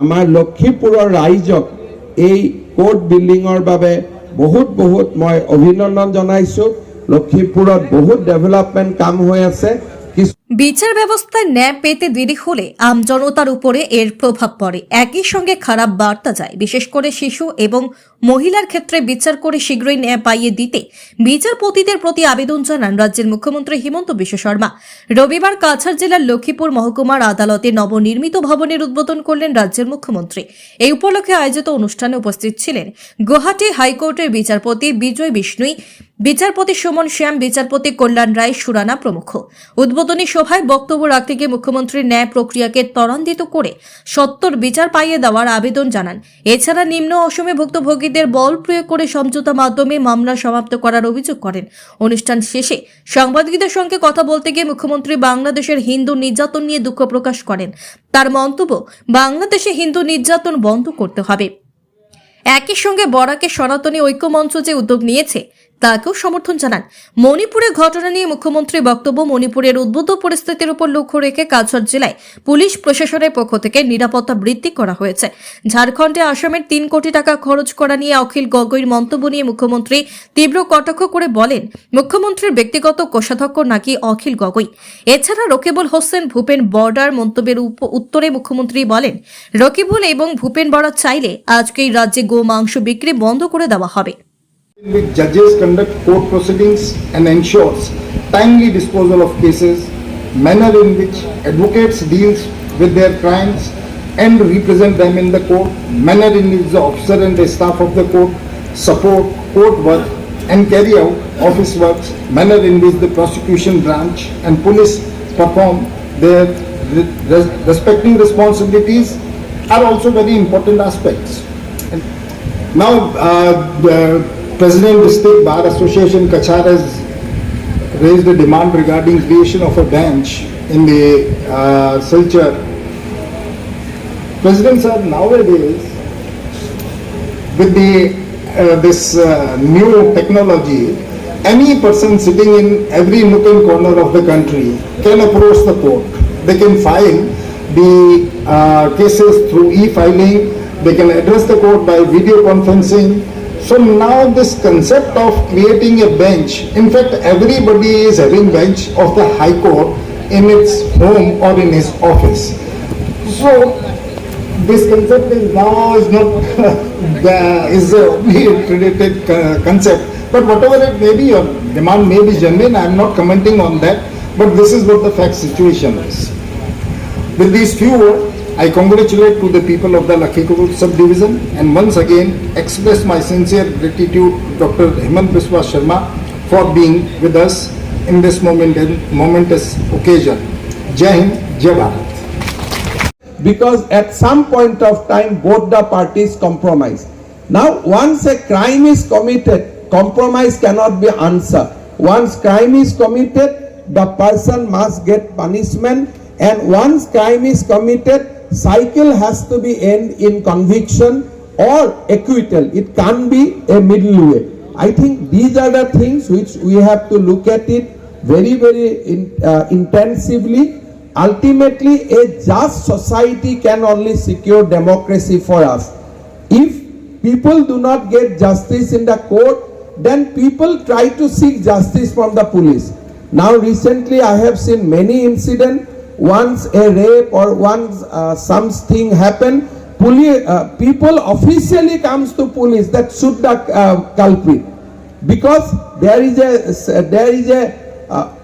আমাৰ লক্ষীপুৰৰ ৰাইজক এই কোৰ্ট বিল্ডিঙৰ বাবে বহুত বহুত মই অভিনন্দন জনাইছোঁ। লক্ষীপুৰত বহুত ডেভেলপমেণ্ট কাম হৈ আছে। বিচার ব্যবস্থায় ন্যায় পেতে দেরি হলে আমজনতার উপরে এর প্রভাব পড়ে। একই সঙ্গে খারাপ বার্তা যায়। বিশেষ করে শিশু এবং মহিলার ক্ষেত্রে বিচার করে শীঘ্রই ন্যায় পাইয়ে দিতে বিচারপতিদের প্রতি আবেদন জানান রাজ্যের মুখ্যমন্ত্রী হিমন্ত বিশ্ব শর্মা। রবিবার কাছাড় জেলার লক্ষ্মীপুর মহকুমার আদালতে নবনির্মিত ভবনের উদ্বোধন করলেন রাজ্যের মুখ্যমন্ত্রী। এই উপলক্ষে আয়োজিত অনুষ্ঠানে উপস্থিত ছিলেন গুয়াহাটি হাইকোর্টের বিচারপতি বিজয় বিষ্ণুই, বিচারপতি সুমন শ্যাম, বিচারপতি কল্যাণ রায়, সুরানা প্রমুখ। উদ্বোধনী সভায় বক্তব্য রাখতে গিয়ে মুখ্যমন্ত্রী ন্যায় প্রক্রিয়াকে ত্বরান্বিত করে সত্তর বিচার পাইয়ে দেওয়ার আবেদন জানান। এছাড়া নিম্ন অসমে ভুক্তভোগীদের বল প্রয়োগ করে সমঝোতা মাধ্যমে মামলা সমাপ্ত করার অভিযোগ করেন। অনুষ্ঠান শেষে সাংবাদিকদের সঙ্গে কথা বলতে গিয়ে মুখ্যমন্ত্রী বাংলাদেশের হিন্দু নির্যাতন নিয়ে দুঃখ প্রকাশ করেন। তার মন্তব্য, বাংলাদেশে হিন্দু নির্যাতন বন্ধ করতে হবে। একই সঙ্গে বরাকে সনাতনী ঐক্যমঞ্চ যে উদ্যোগ নিয়েছে তাকেও সমর্থন জানান। মণিপুরের ঘটনা নিয়ে মুখ্যমন্ত্রী বক্তব্য, মণিপুরের উদ্বুদ্ধ পরিস্থিতির উপর লক্ষ্য রেখে কাছাড় জেলায় পুলিশ প্রশাসনের পক্ষ থেকে নিরাপত্তা বৃদ্ধি করা হয়েছে। ঝাড়খণ্ডে আসামের তিন কোটি টাকা খরচ করা নিয়ে অখিল গগৈর মন্তব্য নিয়ে মুখ্যমন্ত্রী তীব্র কটাক্ষ করে বলেন, মুখ্যমন্ত্রীর ব্যক্তিগত কোষাধ্যক্ষ নাকি অখিল গগৈ। এছাড়া রকিবুল হোসেন ভূপেন বর্ডার মন্তব্যের উত্তরে মুখ্যমন্ত্রী বলেন, রকিবুল এবং ভূপেন বর্ডার চাইলে আজকেই রাজ্যে গো মাংস বিক্রি বন্ধ করে দেওয়া হবে। In which judges conduct court proceedings and ensures timely disposal of cases, manner in which advocates deals with their clients and represent them in the court, manner in which the officer and the staff of the court support court work and carry out office works, manner in which the prosecution branch and police perform their re- respecting responsibilities are also very important aspects. Now, uh, the President District Bar Association Kachar has raised a demand regarding creation of a bench in the uh, Silchar. Sir, nowadays, with the, uh, this uh, new technology, any person sitting in every nook and corner of the country can approach the court. They can file the uh, cases through e-filing, they can address the court by video conferencing. So now this concept of creating a bench, in fact, everybody is having bench of the High Court in its home or in his office. So this concept is now is not the, is a accredited uh, concept. But whatever it may be, your demand may be genuine. I am not commenting on that. But this is what the fact situation is. With these few words, I congratulate to the people of the Lakhikupur subdivision and once again express my sincere gratitude to Dr. Hemant Biswa Sharma for being with us in this moment momentous occasion. Jai Hind, Jai Bharat. because at some point of time both the parties compromise. Now once a crime is committed, compromise cannot be answered. Once crime is committed, the person must get punishment and once crime is committed, cycle has to be end in conviction or acquittal. It can't be a middle way. I think these are the things which we have to look at it very, very in, uh, intensively ultimately a just society can only secure democracy for us if people do not get justice in the court then people try to seek justice from the police now recently i have seen many incidents once a rape or once uh, something happen police, uh, people officially comes to police that shoot the uh, culprit because there is a there is a uh,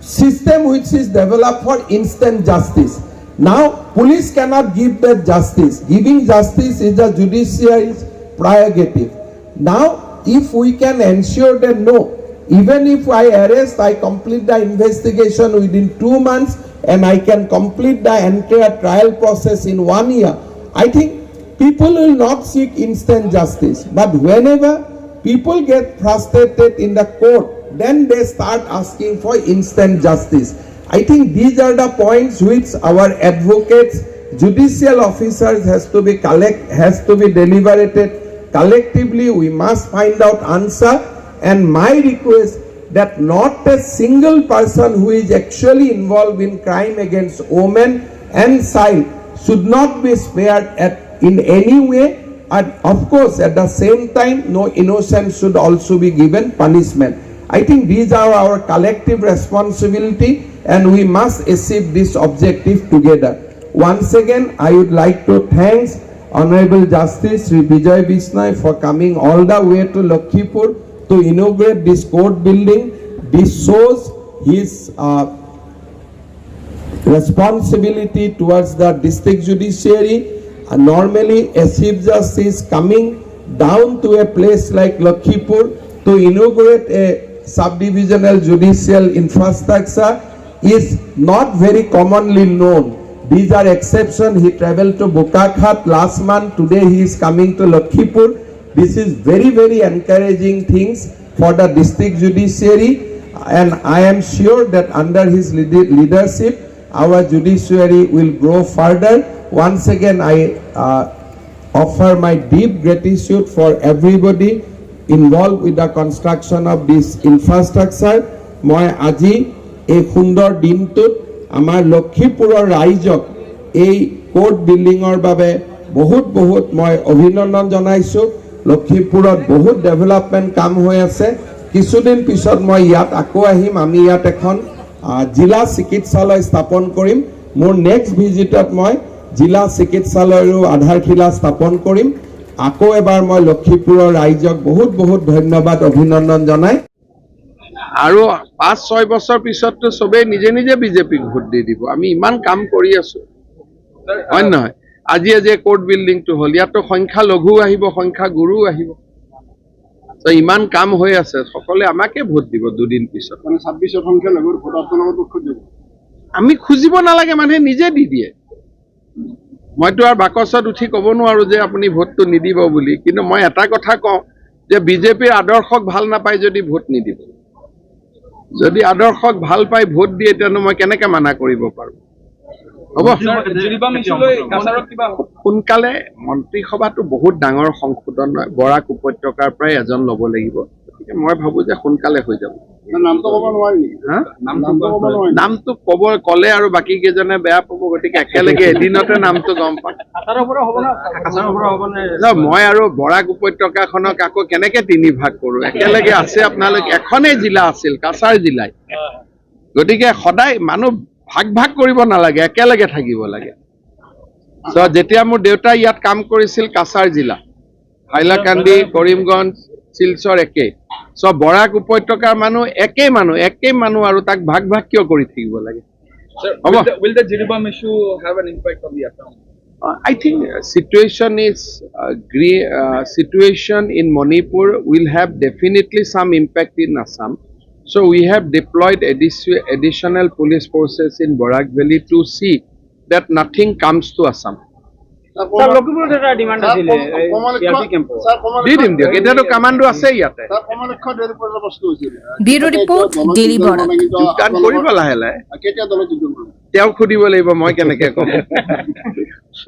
system which is developed for instant justice. Now, police cannot give that justice. Giving justice is the judiciary's prerogative. Now, if we can ensure that no, even if I arrest, I complete the investigation within two months and I can complete the entire trial process in one year, I think people will not seek instant justice. But whenever people get frustrated in the court, then they start asking for instant justice. I think these are the points which our advocates, judicial officers has to be collect, has to be deliberated. Collectively, we must find out answer. And my request that not a single person who is actually involved in crime against women and child should not be spared at, in any way. And of course, at the same time, no innocent should also be given punishment. I think these are our collective responsibility and we must achieve this objective together. Once again, I would like to thank Honorable Justice Sri Vijay Bisnoi for coming all the way to Lakshipur to inaugurate this court building. This shows his uh, responsibility towards the district judiciary. Uh, normally, a chief justice coming down to a place like Lakshipur to inaugurate a subdivisional judicial infrastructure is not very commonly known. These are exception. He traveled to Bokakhat last month. Today he is coming to Lakshipur. This is very, very encouraging things for the district judiciary. And I am sure that under his leadership, our judiciary will grow further. Once again, I uh, offer my deep gratitude for everybody involved with the construction of this infrastructure. মই আজি এই সুন্দৰ দিনটোত আমাৰ লক্ষীপুৰৰ ৰাইজক এই court বিল্ডিঙৰ বাবে বহুত বহুত মই অভিনন্দন জনাইছোঁ লক্ষীপুৰত বহুত ডেভেলপমেণ্ট কাম হৈ আছে। কিছুদিন পিছত মই ইয়াত আকৌ আহিম, আমি ইয়াত এখন জিলা চিকিৎসালয় স্থাপন কৰিম। মোৰ নেক্সট ভিজিটত মই জিলা চিকিৎসালয়ৰো আধাৰশিলা স্থাপন কৰিম। আকৌ এবাৰ মই লক্ষীপুৰৰ ৰাইজক বহুত বহুত ধন্যবাদ, অভিনন্দন জনাই। আৰু পাঁচ, ছয় বছৰ পিছততো চবেই নিজে নিজে বিজেপিক ভোট দি দিব। আমি ইমান কাম কৰি আছো। হয় নহয়? আজি আজি কোৰ্ট বিল্ডিংটো হ'ল ইয়াততো সংখ্যা লঘু আহিব সংখ্যা গুৰু আহিব। তো ইমান কাম হৈ আছে সকলোৱে আমাকে ভোট দিব দুদিন পিছত। মানে ছাব্বিছৰ সংখ্যা লগৰ ভোট আপোনালোকৰ পক্ষত দিব আমি খুজিব নালাগে মানুহে নিজে দি দিয়ে। মইতো আৰু বাকচত উঠি ক'ব নোৱাৰো যে আপুনি ভোটটো নিদিব বুলি কিন্তু মই এটা কথা কওঁ যে বিজেপিৰ আদৰ্শক ভাল নাপায় যদি ভোট নিদিব। যদি আদৰ্শক ভাল পাই ভোট দিয়ে তেতিয়ানো মই কেনেকে মানা কৰিব পাৰো? সোনকালে মন্ত্ৰীসভাটো বহুত ডাঙৰ সংশোধন হয়। বৰাক উপত্যকাৰ পৰাই এজন ল'ব লাগিব। গতিকে মই ভাবো যে সোনকালে হৈ যাব। নামটো ক'ব ক'লে আৰু বাকী কেইজনে বেয়া পাব। গতিকে একেলগে এদিনতে নামটো গম পাম। মই আৰু বৰাক উপত্যকাখনক আকৌ কেনেকে তিনি ভাগ কৰো? একেলগে আছে আপোনালোক। এখনেই জিলা আছিল কাছাৰ জিলাই। গতিকে সদায় মানুহ ভাগ ভাগ কৰিব নালাগে একেলগে থাকিব লাগে চ যেতিয়া মোৰ দেউতাই ইয়াত কাম কৰিছিল কাছাৰ জিলা হাইলাকান্দি কৰিমগঞ্জ শিলচৰ একে চ বৰাক উপত্যকাৰ মানুহ একেই মানুহ একেই মানুহ আৰু তাক ভাগ ভাগ কিয় কৰি থাকিব লাগে? Uh, I think uh, situation is uh, uh, situation in Manipur will have definitely some impact in Assam. So we have deployed addition- additional police forces in Barak Valley to see that nothing comes to Assam. তেওঁক সুধিব লাগিব মই কেনেকে ক'ম